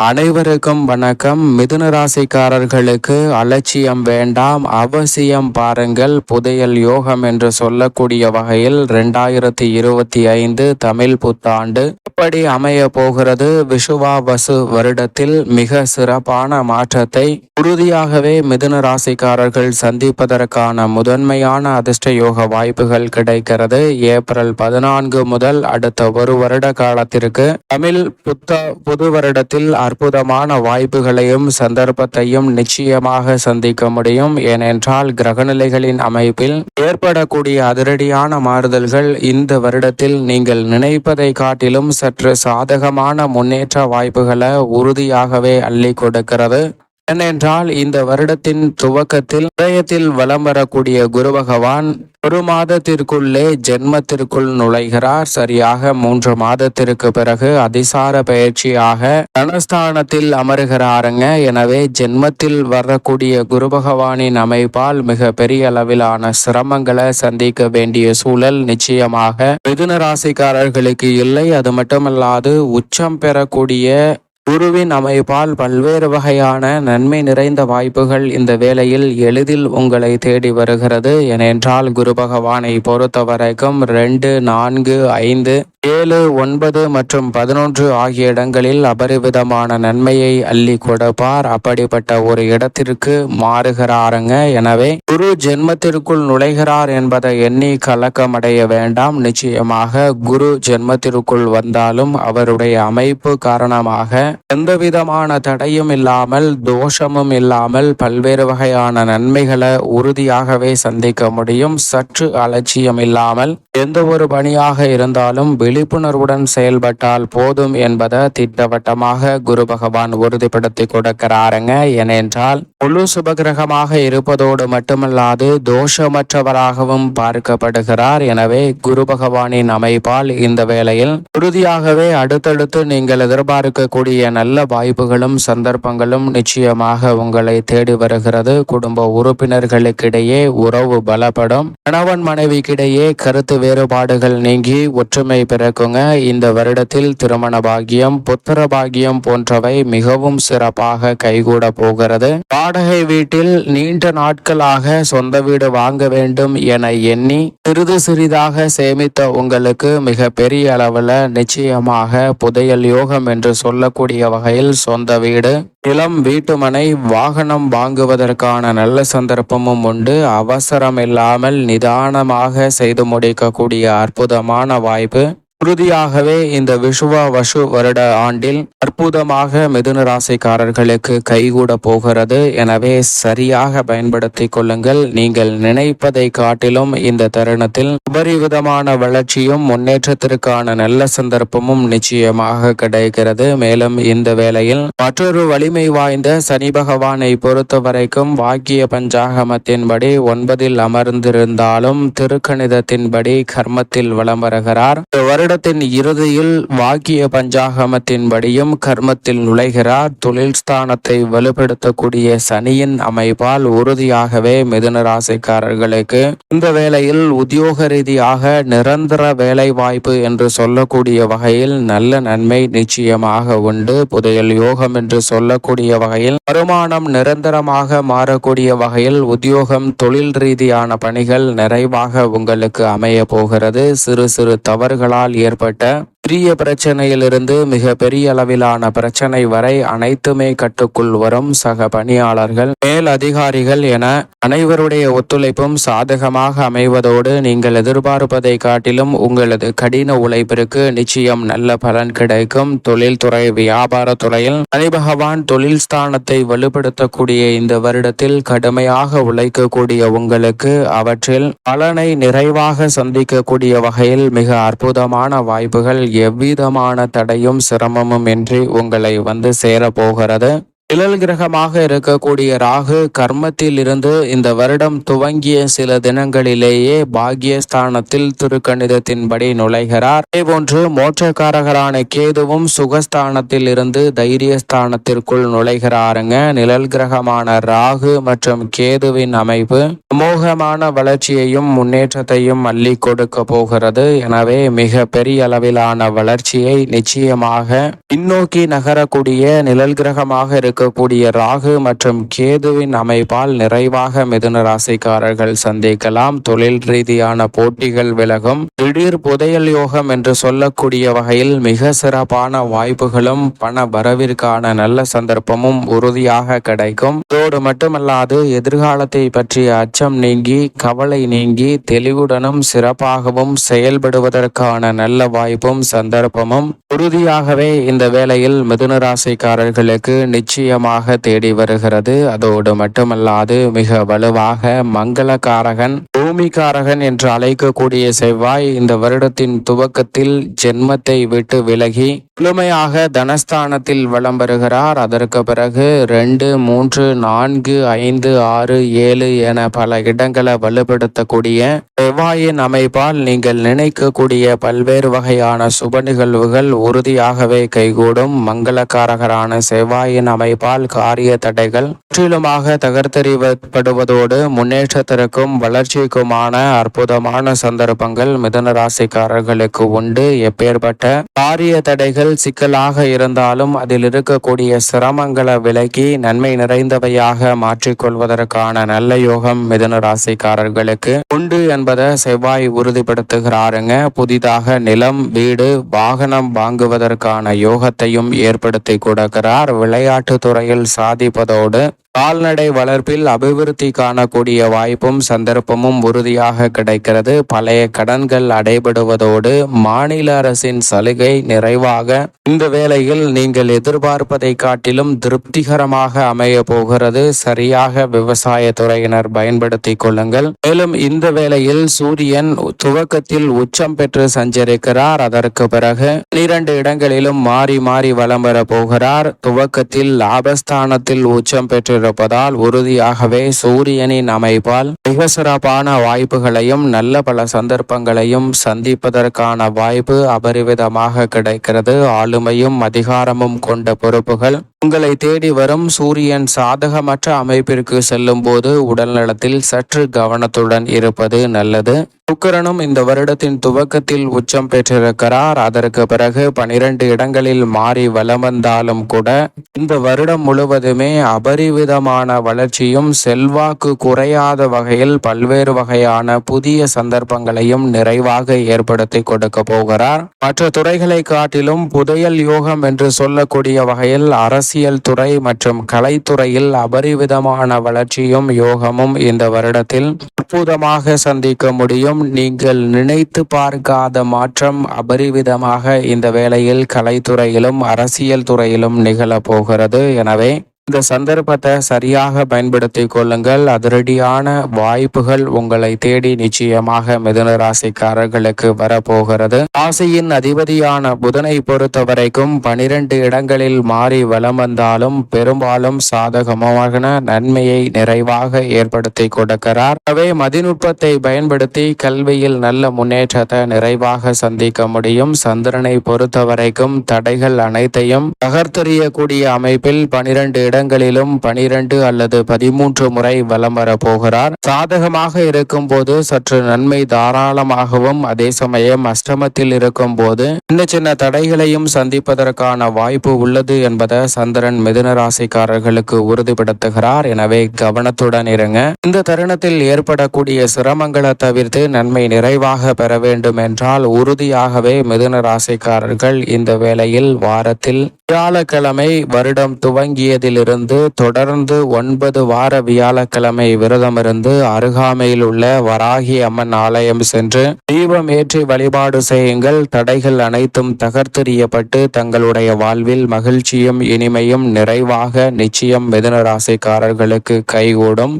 அனைவருக்கும் வணக்கம். மிதுன ராசிக்காரர்களுக்கு அலட்சியம் வேண்டாம். அவசியம் பாருங்கள். புதையல் யோகம் என்று சொல்லக்கூடிய வகையில் ரெண்டாயிரத்தி இருபத்தி ஐந்து தமிழ் புத்தாண்டு எப்படி அமைய போகிறது? விஷுவாவசு வருடத்தில் மிக சிறப்பான மாற்றத்தை உறுதியாகவே மிதுன ராசிக்காரர்கள் சந்திப்பதற்கான முதன்மையான அதிர்ஷ்ட யோக வாய்ப்புகள் கிடைக்கிறது. ஏப்ரல் பதினான்கு முதல் அடுத்த ஒரு வருட காலத்திற்கு தமிழ் புத்த புது வருடத்தில் அற்புதமான வாய்ப்புகளையும் சந்தர்ப்பத்தையும் நிச்சயமாக சந்திக்க முடியும். ஏனென்றால் கிரகநிலைகளின் அமைப்பில் ஏற்படக்கூடிய அதிரடியான மாறுதல்கள் இந்த வருடத்தில் நீங்கள் நினைப்பதை காட்டிலும் சற்று சாதகமான முன்னேற்ற வாய்ப்புகளை உறுதியாகவே அள்ளி கொடுக்கிறது. ஏனென்றால் இந்த வருடத்தின் துவக்கத்தில் இதயத்தில் வலம் வரக்கூடிய குரு பகவான் ஒரு மாதத்திற்குள்ளே ஜென்மத்திற்குள் நுழைகிறார். சரியாக மூன்று மாதத்திற்கு பிறகு அதிசார பயிற்சியாக தனஸ்தானத்தில் அமருகிறாருங்க. எனவே ஜென்மத்தில் வரக்கூடிய குரு பகவானின் அமைப்பால் மிக பெரிய அளவிலான சிரமங்களை சந்திக்க வேண்டிய சூழல் நிச்சயமாக மிதுன ராசிக்காரர்களுக்கு இல்லை. அது மட்டுமல்லாது உச்சம் பெறக்கூடிய குருவின் அமைப்பால் பல்வேறு வகையான நன்மை நிறைந்த வாய்ப்புகள் இந்த வேளையில் எளிதில் உங்களை தேடி வருகிறது. ஏனென்றால் குரு பகவானை பொறுத்த வரைக்கும் ரெண்டு நான்கு ஐந்து ஏழு ஒன்பது மற்றும் பதினொன்று ஆகிய இடங்களில் அபரிவிதமான நன்மையை அள்ளி கொடுப்பார். அப்படிப்பட்ட ஒரு இடத்திற்கு மாறுகிறாருங்க. எனவே குரு ஜென்மத்திற்குள் நுழைகிறார் என்பதை எண்ணி கலக்கமடைய வேண்டாம். நிச்சயமாக குரு ஜென்மத்திற்குள் வந்தாலும் அவருடைய அமைப்பு காரணமாக எந்த விதமான தடையும் இல்லாமல் தோஷமும் இல்லாமல் பல்வேறு வகையான நன்மைகளை உறுதியாகவே சந்திக்க முடியும். சற்று அலட்சியம் இல்லாமல் எந்த ஒரு பணியாக இருந்தாலும் விழிப்புணர்வுடன் செயல்பட்டால் போதும் என்பதை திட்டவட்டமாக குரு பகவான் உறுதிப்படுத்தி கொடுக்கிறாருங்க. ஏனென்றால் முழு சுபகிரகமாக இருப்பதோடு மட்டுமல்லாது தோஷமற்றவராகவும் பார்க்கப்படுகிறார். எனவே குரு பகவானின் அமைப்பால் இந்த வேளையில் உறுதியாகவே அடுத்தடுத்து நீங்கள் எதிர்பார்க்கக்கூடிய நல்ல வாய்ப்புகளும் சந்தர்ப்பங்களும் நிச்சயமாக உங்களை தேடி வருகிறது. குடும்ப உறுப்பினர்களுக்கிடையே உறவு பலப்படும். கணவன் மனைவிக்கிடையே கருத்து வேறுபாடுகள் நீங்கி ஒற்றுமை பிறக்குங்க. இந்த வருடத்தில் திருமண பாகியம் புத்திர பாகியம் போன்றவை மிகவும் சிறப்பாக கைகூட போகிறது. வாடகை வீட்டில் நீண்ட நாட்களாக சொந்த வீடு வாங்க வேண்டும் என எண்ணி சிறிது சிறிதாக சேமித்த உங்களுக்கு மிக பெரிய அளவில் நிச்சயமாக புதையல் யோகம் என்று சொல்லக்கூடிய வகையில் சொந்த வீடு இளம் வீட்டுமனை வாகனம் வாங்குவதற்கான நல்ல சந்தர்ப்பமும் உண்டு. அவசரம் இல்லாமல் நிதானமாக செய்து முடிக்கக்கூடிய அற்புதமான வாய்ப்பு. உறுதியாகவே இந்த விஷுவ வசு வருட ஆண்டில் அற்புதமாக மிதுன ராசிக்காரர்களுக்கு கைகூட போகிறது. எனவே சரியாக பயன்படுத்திக் கொள்ளுங்கள். நீங்கள் நினைப்பதை காட்டிலும் இந்த தருணத்தில் உபரிவிதமான வளர்ச்சியும் முன்னேற்றத்திற்கான நல்ல சந்தர்ப்பமும் நிச்சயமாக கிடைக்கிறது. மேலும் இந்த வேளையில் மற்றொரு வலிமை வாய்ந்த சனி பகவானை பொறுத்த வரைக்கும் வாக்கிய பஞ்சாகமத்தின்படி ஒன்பதில் அமர்ந்திருந்தாலும் திருக்கணிதத்தின்படி கர்மத்தில் வலம் வருகிறார். வருடத்தின் இறுதியில் வாக்கிய பஞ்சாகமத்தின்படியும் கர்மத்தில் நுழைகிறார். தொழில் ஸ்தானத்தை வலுப்படுத்தக்கூடிய சனியின் அமைப்பால் உறுதியாகவே மிதுன ராசிக்காரர்களுக்கு இந்த வேளையில் உத்தியோக ரீதியாக நிரந்தர வேலை வாய்ப்பு என்று சொல்லக்கூடிய வகையில் நல்ல நன்மை நிச்சயமாக உண்டு. புதையல் யோகம் என்று சொல்லக்கூடிய வகையில் வருமானம் நிரந்தரமாக மாறக்கூடிய வகையில் உத்தியோகம் தொழில் ரீதியான பணிகள் நிறைவாக உங்களுக்கு அமைய போகிறது. சிறு சிறு தவறுகளால் ஏற்பட்ட சிறிய பிரச்சனையிலிருந்து மிக பெரிய அளவிலான பிரச்சனை வரை அனைத்துமே கட்டுக்குள் வரும் சக பணியாளர்கள் மேல் அதிகாரிகள் என அனைவருடைய ஒத்துழைப்பும் சாதகமாக அமைவதோடு நீங்கள் எதிர்பார்ப்பதை காட்டிலும் உங்களது கடின உழைப்பிற்கு நிச்சயம் நல்ல பலன் கிடைக்கும். தொழில்துறை வியாபார துறையில் சனி பகவான் தொழில் ஸ்தானத்தை வலுப்படுத்தக்கூடிய இந்த வருடத்தில் கடுமையாக உழைக்கக்கூடிய உங்களுக்கு அவற்றில் பலனை நிறைவாக சந்திக்கக்கூடிய வகையில் மிக அற்புதமான வாய்ப்புகள் எவ்விதமான தடையும் சிரமமும் இன்றி உங்களை வந்து சேரப்போகிறது. நிழல் கிரகமாக இருக்கக்கூடிய ராகு கர்மத்தில் இருந்து இந்த வருடம் துவங்கிய சில தினங்களிலேயே பாக்கியஸ்தானத்தில் திருக்கணிதத்தின்படி நுழைகிறார். அதேபோன்று மோட்சக்காரகரான கேதுவும் சுகஸ்தானத்தில் இருந்து தைரியஸ்தானத்திற்குள் நுழைகிறாருங்க. நிழல் கிரகமான ராகு மற்றும் கேதுவின் அமைப்பு சமூகமான வளர்ச்சியையும் முன்னேற்றத்தையும் அள்ளி கொடுக்க போகிறது. எனவே மிக பெரிய அளவிலான வளர்ச்சியை நிச்சயமாக பின்னோக்கி நகரக்கூடிய நிழல் கிரகமாக இருக்கக்கூடிய ராகு மற்றும் கேதுவின் அமைப்பால் நிறைவாக மிதுன ராசிக்காரர்கள் சந்திக்கலாம். தொழில் ரீதியான போட்டிகள் விலகும். திடீர் புதையல் யோகம் என்று சொல்லக்கூடிய வகையில் மிக சிறப்பான வாய்ப்புகளும் பண வரவிற்கான நல்ல சந்தர்ப்பமும் உறுதியாக கிடைக்கும். இதோடு மட்டுமல்லாது எதிர்காலத்தை பற்றிய அச்சம் நீங்கி கவலை நீங்கி தெளிவுடனும் சிறப்பாகவும் செயல்படுவதற்கான நல்ல வாய்ப்பும் சந்தர்ப்பமும் உறுதியாகவே இந்த வேளையில் மிதுன ராசிக்காரர்களுக்கு நிச்சயம் நிச்சயமாக தேடி வருகிறது. அதோடு மட்டுமல்லாது மிக வலுவாக மங்களகாரகன் பூமிகாரகன் என்று அழைக்கக்கூடிய செவ்வாய் இந்த வருடத்தின் துவக்கத்தில் ஜென்மத்தை விட்டு விலகி முழுமையாக தனஸ்தானத்தில் வலம் பெறுகிறார் அதற்கு பிறகு ரெண்டு மூன்று நான்கு ஐந்து ஆறு ஏழு என பல இடங்களை வலுப்படுத்தக்கூடிய செவ்வாயின் அமைப்பால் நீங்கள் நினைக்கக்கூடிய பல்வேறு வகையான சுப நிகழ்வுகள் உறுதியாகவே கைகூடும். மங்களக்காரகரான செவ்வாயின் அமைப்பால் காரிய தடைகள் முற்றிலுமாக தகர்த்தெறிவப்படுவதோடு முன்னேற்றத்திற்கும் வளர்ச்சிக்குமான அற்புதமான சந்தர்ப்பங்கள் மிதன ராசிக்காரர்களுக்கு உண்டு. எப்பேற்பட்ட காரிய தடைகள் சிக்கலாக இருந்தாலும் அதில் இருக்கக்கூடிய சிரமங்களை விலக்கி நன்மை நிறைந்தவையாக மாற்றிக்கொள்வதற்கான நல்ல யோகம் மிதன ராசிக்காரர்களுக்கு உண்டு என்பதை செவ்வாய் உறுதிப்படுத்துகிறாருங்க. புதிதாக நிலம் வீடு வாகனம் வாங்குவதற்கான யோகத்தையும் ஏற்படுத்தி கொடுக்கிறார். விளையாட்டு துறையில் சாதிப்பதோடு கால்நடை வளர்ப்பில் அபிவிருத்தி காணக்கூடிய வாய்ப்பும் சந்தர்ப்பமும் உறுதியாக கிடைக்கிறது. பழைய கடன்கள் அடைபடுவதோடு மாநில அரசின் சலுகை நிறைவாக இந்த வேளையில் நீங்கள் எதிர்பார்ப்பதை காட்டிலும் திருப்திகரமாக அமைய போகிறது. சரியாக விவசாய துறையினர் பயன்படுத்திக் கொள்ளுங்கள். மேலும் இந்த வேளையில் சூரியன் துவக்கத்தில் உச்சம் பெற்று சஞ்சரிக்கிறார். அதற்கு பிறகு பனிரெண்டு இடங்களிலும் மாறி மாறி வலம் வர போகிறார். துவக்கத்தில் லாபஸ்தானத்தில் உச்சம் பெற்று இருப்பதால் உறுதியாகவே சூரியனின் அமைப்பால் மிக சிறப்பான வாய்ப்புகளையும் நல்ல பல சந்தர்ப்பங்களையும் சந்திப்பதற்கான வாய்ப்பு அபரிவிதமாக கிடைக்கிறது. ஆளுமையும் அதிகாரமும் கொண்ட பொறுப்புகள் உங்களை தேடி வரும் சூரியன் சாதகமற்ற அமைப்பிற்கு செல்லும் போது உடல் நலத்தில் சற்று கவனத்துடன் இருப்பது நல்லது. சுக்கரனும் இந்த வருடத்தின் துவக்கத்தில் உச்சம் பெற்றிருக்கிறார். அதற்கு பிறகு பனிரெண்டு இடங்களில் மாறி வலம் வந்தாலும் கூட இந்த வருடம் முழுவதுமே அபரிவிதமான வளர்ச்சியும் செல்வாக்கு குறையாத வகையில் பல்வேறு வகையான புதிய சந்தர்ப்பங்களையும் நிறைவாக ஏற்படுத்தி கொடுக்க போகிறார். மற்ற துறைகளை காட்டிலும் புதையல் யோகம் என்று சொல்லக்கூடிய வகையில் அரசு அரசியல் துறை மற்றும் கலைத்துறையில் அபரிவிதமான வளர்ச்சியும் யோகமும் இந்த வருடத்தில் அற்புதமாக சந்திக்க முடியும். நீங்கள் நினைத்து பார்க்காத மாற்றம் அபரிவிதமாக இந்த வேளையில் கலைத்துறையிலும் அரசியல் துறையிலும் நிகழப்போகிறது எனவே இந்த சந்தர்ப்பத்தை சரியாக பயன்படுத்தி கொள்ளுங்கள். அதிரடியான வாய்ப்புகள் உங்களை தேடி நிச்சயமாக மிதுன ராசிக்காரர்களுக்கு வரப்போகிறது. ராசியின் அதிபதியான புதனை பொறுத்த வரைக்கும் பனிரெண்டு இடங்களில் மாறி வலம் வந்தாலும் பெரும்பாலும் சாதகமான நன்மையை நிறைவாக ஏற்படுத்தி கொடுக்கிறார். எனவே மதிநுட்பத்தை பயன்படுத்தி கல்வியில் நல்ல முன்னேற்றத்தை நிறைவாக சந்திக்க முடியும். சந்திரனை பொறுத்த வரைக்கும் தடைகள் அனைத்தையும் தகர்த்தெறியக்கூடிய அமைப்பில் பனிரெண்டு இடங்களிலும் பனிரெண்டு அல்லது பதிமூன்று முறை வலம் வர போகிறார் சாதகமாக இருக்கும் போது சற்று நன்மை தாராளமாகவும் அதே சமயம் அஷ்டமத்தில் இருக்கும் போது சின்ன சின்ன தடைகளையும் சந்திப்பதற்கான வாய்ப்பு உள்ளது என்பதை சந்திரன் மிதுன ராசிக்காரர்களுக்கு உறுதிப்படுத்துகிறார். எனவே கவனத்துடன் இருங்க. இந்த தருணத்தில் ஏற்படக்கூடிய சிரமங்களை தவிர்த்து நன்மை நிறைவாக பெற வேண்டும் என்றால் உறுதியாகவே மிதுன ராசிக்காரர்கள் இந்த வேளையில் வாரத்தில் வியாழக்கிழமை வருடம் இருந்து தொடர்ந்து ஒன்பது வார வியாழக்கிழமை விரதமிருந்து அருகாமையில் உள்ள வராகி அம்மன் ஆலயம் சென்று தீபம் ஏற்றி வழிபாடு செய்யுங்கள். தடைகள் அனைத்தும் தகர்த்தெறியப்பட்டு தங்களுடைய வாழ்வில் மகிழ்ச்சியும் இனிமையும் நிறைவாக நிச்சயம் மிதுன ராசிக்காரர்களுக்கு கைகூடும்.